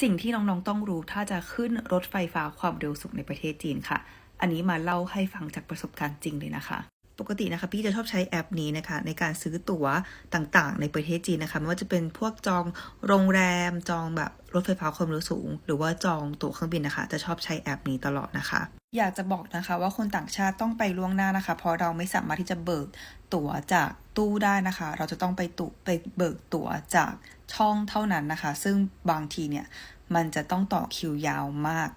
สิ่งที่น้องๆต้องรู้ถ้าจะขึ้นรถไฟฟ้าความเร็วสูงในประเทศจีนค่ะ อันนี้มาเล่าให้ฟังจากประสบการณ์จริงเลยนะคะปกตินะคะพี่จะชอบใช้แอปนี้นะคะ ในการซื้อตั๋วต่างๆ ในประเทศจีนนะคะไม่ว่าจะเป็นพวกจองโรงแรมจองแบบรถไฟฟ้าความเร็วสูง หรือว่าจองตั๋วเครื่องบินนะคะ จะชอบใช้แอปนี้ตลอดนะคะ อยากจะบอกนะคะว่าคนต่างชาติต้องไปล่วงหน้านะคะ เพราะเราไม่สามารถที่จะเบิกตั๋วจากตู้ได้นะคะ เราจะต้องไปตุไปเบิกตั๋วจาก ช่องเท่านั้นนะคะ ซึ่งบางทีเนี่ยมันจะต้องต่อคิวยาวมาก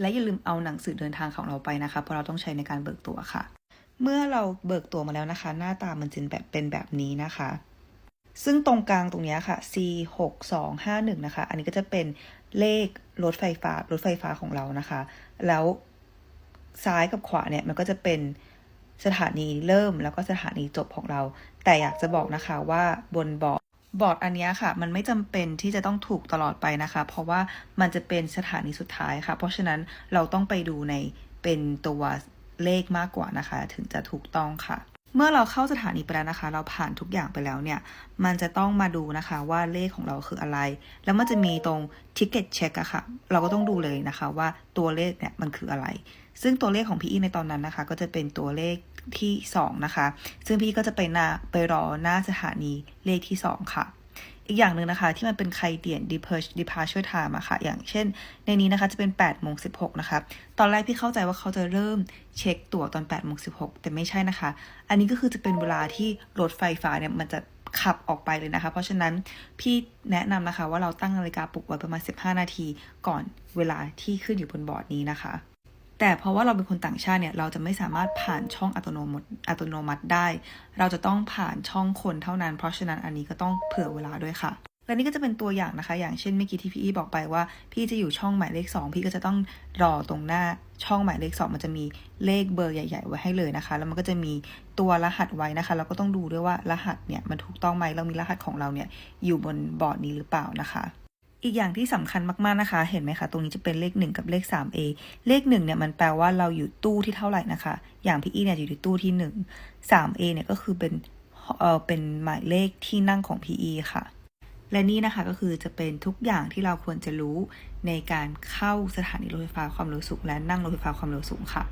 และอย่าลืมเอาหนังสือเดินทางของเราไปนะคะ เพราะเราต้องใช้ในการเบิกตั๋วค่ะ เมื่อเราเบิกตั๋วมาแล้วนะคะ หน้าตามันจะแบบเป็นแบบนี้นะคะ ซึ่งตรงกลางตรงนี้ค่ะ C 6 2 5 1นะคะ อันนี้ก็จะเป็นเลขรถไฟฟ้ารถไฟฟ้าของเรานะคะ แล้วซ้ายกับขวาเนี่ยมันก็จะเป็นสถานีเริ่มแล้วก็สถานีจบของเรา แต่อยากจะบอกนะคะว่าบนบอร์ด บอร์ดอันนี้ค่ะ มันไม่จำเป็นที่จะต้องถูกตลอดไปนะคะ เพราะว่ามันจะเป็นสถานีสุดท้ายค่ะ เพราะฉะนั้นเราต้องไปดูในเป็นตัวเลขมากกว่านะคะ ถึงจะถูกต้องค่ะ เมื่อเราเข้าสถานีไปแล้วนะคะ เราผ่านทุกอย่างไปแล้วเนี่ย มันจะต้องมาดูนะคะว่าเลขของเราคืออะไร แล้วมันจะมีตรง ticket check อะค่ะ เราก็ต้องดูเลยนะคะว่าตัวเลขเนี่ยมันคืออะไร ซึ่งตัวเลขของพี่อีในตอนนั้นนะคะ ก็จะเป็นตัวเลขที่ 2 นะคะ ซึ่งพี่ก็จะไปนาไปรอหน้าสถานีเลขที่ 2 ค่ะ อีกอย่างหนึ่งนะคะ ที่มันเป็นใครเดียน departure time อะค่ะ อย่างเช่น ในนี้นะคะจะเป็น8โมง16นะคะ ตอนแรกพี่เข้าใจว่าเขาจะเริ่มเช็คตั๋วตอน8โมง16 แต่ไม่ใช่นะคะ อันนี้ก็คือจะเป็นเวลาที่รถไฟฟ้าเนี่ยมันจะขับออกไปเลยนะคะ เพราะฉะนั้นพี่แนะนำนะคะว่าเราตั้งนาฬิกาปลุกไว้ประมาณ 15 นาที ก่อนเวลาที่ขึ้นอยู่บนบอร์ดนี้นะคะ แต่เพราะว่าเราเป็นคนต่างชาติเนี่ยเราจะไม่สามารถผ่านช่องอัตโนมัติอัตโนมัติได้ เราจะต้องผ่านช่องคนเท่านั้น เพราะฉะนั้นอันนี้ก็ต้องเผื่อเวลาด้วยค่ะและนี่ก็จะเป็นตัวอย่างนะคะ อย่างเช่นเมื่อกี้ที่พี่อีบอกไปว่า พี่จะอยู่ช่องหมายเลข 2 พี่ก็จะต้องรอตรงหน้าช่องหมายเลข 2 มันจะมีเลขเบอร์ใหญ่ ๆ ไว้ให้เลยนะคะ แล้วมันก็จะมีตัวรหัสไว้นะคะเราก็ต้องดูด้วยว่ารหัสเนี่ยมันถูกต้องไหมเรามีรหัสของเราเนี่ยอยู่บนบอร์ดนี้หรือเปล่านะคะ อีกอย่างที่สำคัญมากๆนะคะ เห็นไหมคะ ตรงนี้จะเป็นเลข 1 กับเลข 3A เลข 1 เนี่ยมันแปลว่าเราอยู่ตู้ที่เท่าไหร่นะคะ อย่างพี่อีเนี่ยอยู่ที่ตู้ที่ 1 3A เนี่ยก็คือเป็นเออเป็นหมายเลขที่นั่งของพี่อีค่ะ และนี่นะคะก็คือจะเป็นทุกอย่างที่เราควรจะรู้ในการเข้าสถานีรถไฟฟ้าความเร็วสูงและนั่งรถไฟฟ้าความเร็วสูงค่ะ